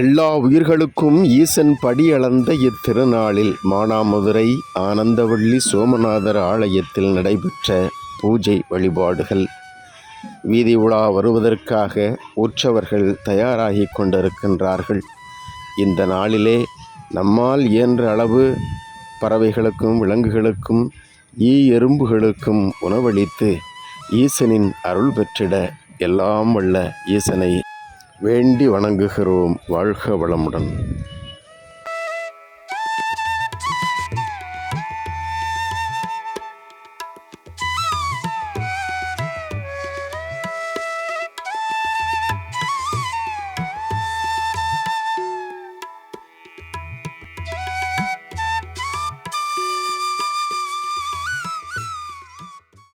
எல்லா உயிர்களுக்கும் ஈசன் படியளந்த இத்திருநாளில் மானாமதுரை ஆனந்தவள்ளி சோமநாதர் ஆலயத்தில் நடைபெற்ற பூஜை வழிபாடுகள். வீதி உலா வருவதற்காக உற்சவர்கள் தயாராகி கொண்டிருக்கின்றார்கள். இந்த நாளிலே நம்மால் இயன்ற அளவு பறவைகளுக்கும் விலங்குகளுக்கும் ஈ எறும்புகளுக்கும் உணவளித்து ஈசனின் அருள் பெற்றிட எல்லாம் வல்ல ஈசனை வேண்டி வணங்குகிறோம் வாழ்க வளமுடன்.